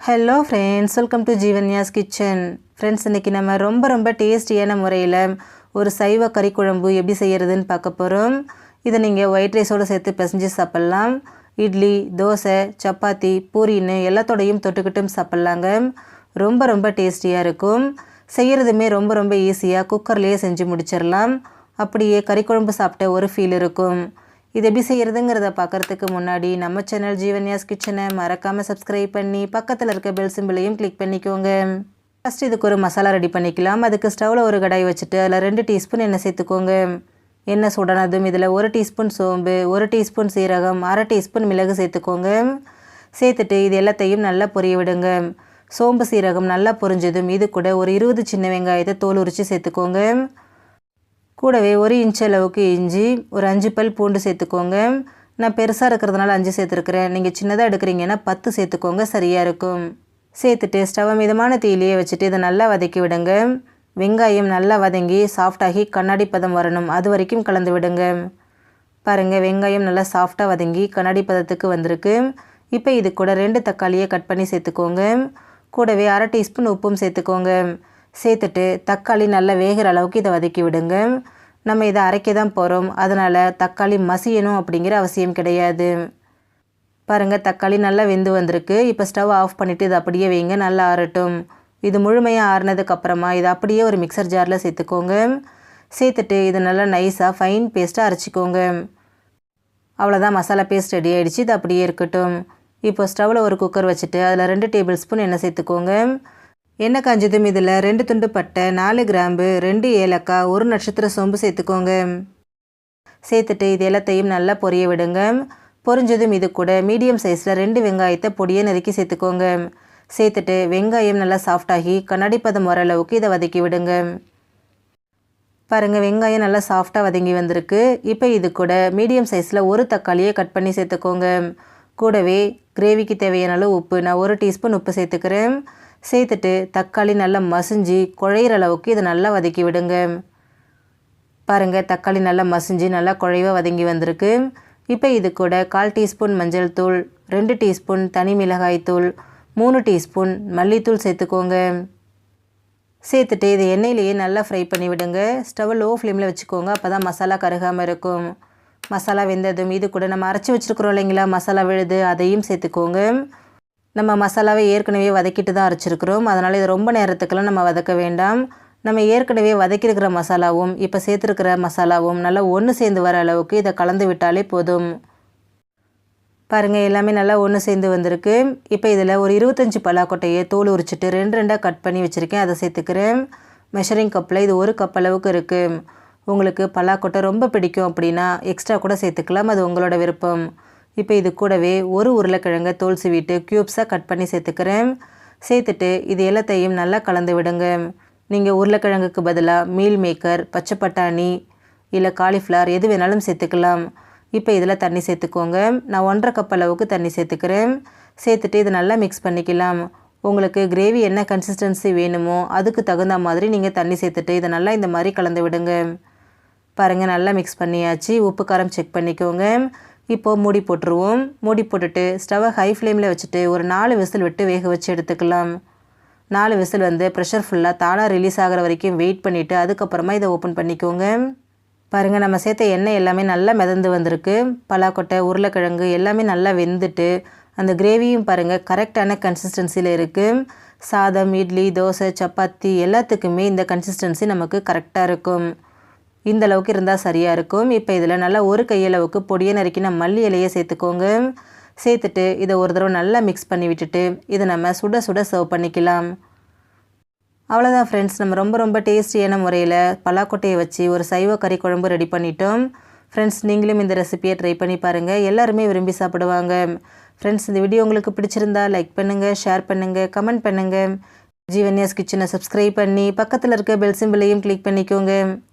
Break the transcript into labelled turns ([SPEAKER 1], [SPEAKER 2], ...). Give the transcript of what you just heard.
[SPEAKER 1] Hello friends welcome to Jeevanya's kitchen friends இன்றைக்கி நம்ம ரொம்ப ரொம்ப டேஸ்டியான முறையில் ஒரு சைவ கறி குழம்பு எப்படி செய்கிறதுன்னு பார்க்க போகிறோம் இதை நீங்கள் ஒயிட் ரைஸோடு சேர்த்து பிசைஞ்சு சாப்பிட்லாம். இட்லி தோசை சப்பாத்தி பூரின்னு எல்லாத்தோடையும் தொட்டுக்கிட்டும் சாப்பிட்லாங்க. ரொம்ப ரொம்ப டேஸ்டியாக இருக்கும். செய்கிறதுமே ரொம்ப ரொம்ப ஈஸியாக குக்கர்லேயே செஞ்சு முடிச்சிடலாம். அப்படியே கறி குழம்பு சாப்பிட்ட ஒரு ஃபீல் இருக்கும். இது எப்படி செய்கிறதுங்கிறத பார்க்குறதுக்கு முன்னாடி நம்ம சேனல் ஜீவன்யாஸ் கிச்சனை மறக்காமல் சப்ஸ்கிரைப் பண்ணி பக்கத்தில் இருக்க பெல் சிம்பிளையும் கிளிக் பண்ணிக்கோங்க. ஃபஸ்ட் இதுக்கு ஒரு மசாலா ரெடி பண்ணிக்கலாம். அதுக்கு ஸ்டவ்வில் ஒரு கடாய் வச்சுட்டு அதில் ரெண்டு டீஸ்பூன் எண்ணெய் சேர்த்துக்கோங்க. எண்ணெய் சூடானதும் இதில் ஒரு டீஸ்பூன் சோம்பு ஒரு டீஸ்பூன் சீரகம் அரை டீஸ்பூன் மிளகு சேர்த்துக்கோங்க. சேர்த்துட்டு இது எல்லாத்தையும் நல்லா பொரிய விடுங்க. சோம்பு சீரகம் நல்லா பொரிஞ்சதும் இது கூட ஒரு இருபது சின்ன வெங்காயத்தை தோல் உரித்து சேர்த்துக்கோங்க. கூடவே ஒரு இன்ச் அளவுக்கு இஞ்சி ஒரு அஞ்சு பல் பூண்டு சேர்த்துக்கோங்க. நான் பெருசாக இருக்கிறதுனால அஞ்சு சேர்த்துருக்குறேன். நீங்கள் சின்னதாக எடுக்கிறீங்கன்னா பத்து சேர்த்துக்கோங்க சரியாக இருக்கும். சேர்த்துட்டு ஸ்டவ் மிதமான தீயிலேயே வச்சுட்டு இதை நல்லா வதக்கி விடுங்க. வெங்காயம் நல்லா வதங்கி சாஃப்டாகி கண்ணாடி பதம் வரணும். அது வரைக்கும் கலந்து விடுங்க. பாருங்கள் வெங்காயம் நல்லா சாஃப்டாக வதங்கி கண்ணாடி பதத்துக்கு வந்திருக்கு. இப்போ இது கூட ரெண்டு தக்காளியை கட் பண்ணி சேர்த்துக்கோங்க. கூடவே அரை டீஸ்பூன் உப்பும் சேர்த்துக்கோங்க. சேர்த்துட்டு தக்காளி நல்லா வேகிற அளவுக்கு இதை வதக்கி விடுங்க. நம்ம இதை அரைக்க தான் போகிறோம் அதனால் தக்காளி மசியணும் அப்படிங்கிற அவசியம் கிடையாது. பாருங்கள் தக்காளி நல்லா வெந்து வந்திருக்கு. இப்போ ஸ்டவ் ஆஃப் பண்ணிவிட்டு இதை அப்படியே வைங்க நல்லா ஆறட்டும். இது முழுமையாக ஆறினதுக்கப்புறமா இதை அப்படியே ஒரு மிக்சர் ஜாரில் சேர்த்துக்கோங்க. சேர்த்துட்டு இது நல்லா நைஸாக ஃபைன் பேஸ்ட்டாக அரைச்சிக்கோங்க. அவ்வளோதான் மசாலா பேஸ்ட் ரெடி ஆகிடுச்சு இது அப்படியே இருக்கட்டும். இப்போ ஸ்டவ்வில் ஒரு குக்கர் வச்சுட்டு அதில் ரெண்டு டேபிள் ஸ்பூன் எண்ணெய் சேர்த்துக்கோங்க. எண்ணெய் காஞ்சதும் இதில் ரெண்டு துண்டு பட்டை நாலு கிராம்பு ரெண்டு ஏலக்காய் ஒரு நட்சத்திர சோம்பு சேர்த்துக்கோங்க. சேர்த்துட்டு இது எல்லாத்தையும் நல்லா பொரிய விடுங்க. பொரிஞ்சதும் இது கூட மீடியம் சைஸில் ரெண்டு வெங்காயத்தை பொடியை நறுக்கி சேர்த்துக்கோங்க. சேர்த்துட்டு வெங்காயம் நல்லா சாஃப்டாகி கண்ணாடி பதம் வர அளவுக்கு இதை வதக்கி விடுங்க. பாருங்கள் வெங்காயம் நல்லா சாஃப்டாக வதங்கி வந்திருக்கு. இப்போ இது கூட மீடியம் சைஸில் ஒரு தக்காளியை கட் பண்ணி சேர்த்துக்கோங்க. கூடவே கிரேவிக்கு தேவையான அளவு உப்பு நான் ஒரு டீஸ்பூன் உப்பு சேர்த்துக்கிறேன். சேர்த்துட்டு தக்காளி நல்லா மசிஞ்சு குழையிற அளவுக்கு இதை நல்லா வதக்கி விடுங்க. பாருங்கள் தக்காளி நல்லா மசிஞ்சு நல்லா குழைவாக வதங்கி வந்திருக்கு. இப்போ இது கூட கால் டீஸ்பூன் மஞ்சள் தூள் ரெண்டு டீஸ்பூன் தனி மிளகாய் தூள் மூணு டீஸ்பூன் மல்லித்தூள் சேர்த்துக்கோங்க. சேர்த்துட்டு இது எண்ணெயிலேயே நல்லா ஃப்ரை பண்ணி விடுங்க. ஸ்டவ் லோ ஃப்ளேமில் வச்சுக்கோங்க அப்போ தான் மசாலா கருகாமல் இருக்கும். மசாலா வெந்ததும் இது கூட நம்ம அரைச்சி வச்சுருக்குறோம் இல்லைங்களா? மசாலா விழுது அதையும் சேர்த்துக்கோங்க. நம்ம மசாலாவை ஏற்கனவே வதக்கிட்டு தான் அரைச்சிருக்கிறோம். அதனால் இது ரொம்ப நேரத்துக்கெல்லாம் நம்ம வதக்க வேண்டாம். நம்ம ஏற்கனவே வதக்கியிருக்கிற மசாலாவும் இப்போ சேர்த்துருக்கிற மசாலாவும் நல்லா ஒன்று சேர்ந்து வர அளவுக்கு இதை கலந்து விட்டாலே போதும். பாருங்கள் எல்லாமே நல்லா ஒன்று சேர்ந்து வந்திருக்கு. இப்போ இதில் ஒரு இருபத்தஞ்சி பலாக்கொட்டையை தோல் உரிச்சிட்டு ரெண்டு ரெண்டாக கட் பண்ணி வச்சுருக்கேன். அதை சேர்த்துக்கிறேன். மெஷரிங் கப்பில் இது ஒரு கப் அளவுக்கு இருக்குது உங்களுக்கு பலாக்கொட்டை ரொம்ப பிடிக்கும் அப்படின்னா எக்ஸ்ட்ரா கூட சேர்த்துக்கலாம். அது உங்களோட விருப்பம். இப்போ இது கூடவே ஒரு உருளைக்கிழங்கை தோல் சீவிட்டு க்யூப்ஸாக கட் பண்ணி சேர்த்துக்கிறேன். சேர்த்துட்டு இது எல்லாத்தையும் நல்லா கலந்து விடுங்க. நீங்கள் உருளைக்கிழங்குக்கு பதிலாக மீல் மேக்கர் பச்சை பட்டாணி இல்லை காலிஃப்ளவர் எது வேணாலும் சேர்த்துக்கலாம். இப்போ இதில் தண்ணி சேர்த்துக்கோங்க. நான் ஒன்றரை கப் அளவுக்கு தண்ணி சேர்த்துக்கிறேன். சேர்த்துட்டு இதை நல்லா மிக்ஸ் பண்ணிக்கலாம். உங்களுக்கு கிரேவி என்ன கன்சிஸ்டன்சி வேணுமோ அதுக்கு தகுந்த மாதிரி நீங்கள் தண்ணி சேர்த்துட்டு இதை நல்லா இந்த மாதிரி கலந்து விடுங்க. பாருங்கள் நல்லா மிக்ஸ் பண்ணியாச்சு. உப்பு காரம் செக் பண்ணிக்கோங்க. இப்போது மூடி போட்டுருவோம். மூடி போட்டுட்டு ஸ்டவ்வை ஹை ஃப்ளேமில் வச்சுட்டு ஒரு நாலு விசில் விட்டு வேக வச்சு எடுத்துக்கலாம். நாலு விசில் வந்து ப்ரெஷர் ஃபுல்லாக தானாக ரிலீஸ் ஆகிற வரைக்கும் வெயிட் பண்ணிவிட்டு அதுக்கப்புறமா இதை ஓப்பன் பண்ணிக்கோங்க. பாருங்கள் நம்ம சேர்த்த எண்ணெய் எல்லாமே நல்லா மிதந்து வந்திருக்கு. பலாக்கொட்டை உருளைக்கிழங்கு எல்லாமே நல்லா வெந்துட்டு அந்த கிரேவியும் பாருங்கள் கரெக்டான கன்சிஸ்டன்சியில் இருக்குது சாதம் இட்லி தோசை சப்பாத்தி எல்லாத்துக்குமே இந்த கன்சிஸ்டன்சி நமக்கு கரெக்டாக இருக்கும். இந்த அளவுக்கு இருந்தால் சரியாக இருக்கும். இப்போ இதில் நல்லா ஒரு கையளவுக்கு பொடியை நறுக்கின மல்லி இலையை சேர்த்துக்கோங்க. சேர்த்துட்டு இதை ஒரு தடவை நல்லா மிக்ஸ் பண்ணி விட்டுட்டு இதை நம்ம சுட சுட சர்வ் பண்ணிக்கலாம். அவ்வளோதான் ஃப்ரெண்ட்ஸ் நம்ம ரொம்ப ரொம்ப டேஸ்டியான முறையில் பலாக்கொட்டையை வச்சு ஒரு சைவ கறி குழம்பு ரெடி பண்ணிட்டோம். ஃப்ரெண்ட்ஸ் நீங்களும் இந்த ரெசிபியை ட்ரை பண்ணி பாருங்கள் எல்லாருமே விரும்பி சாப்பிடுவாங்க. ஃப்ரெண்ட்ஸ் இந்த வீடியோ உங்களுக்கு பிடிச்சிருந்தா லைக் பண்ணுங்கள் ஷேர் பண்ணுங்கள் கமெண்ட் பண்ணுங்கள் ஜீவன்யாஸ் கிச்சனை சப்ஸ்கிரைப் பண்ணி பக்கத்தில் இருக்க பெல் சிம்பிளையும் கிளிக் பண்ணிக்கோங்க.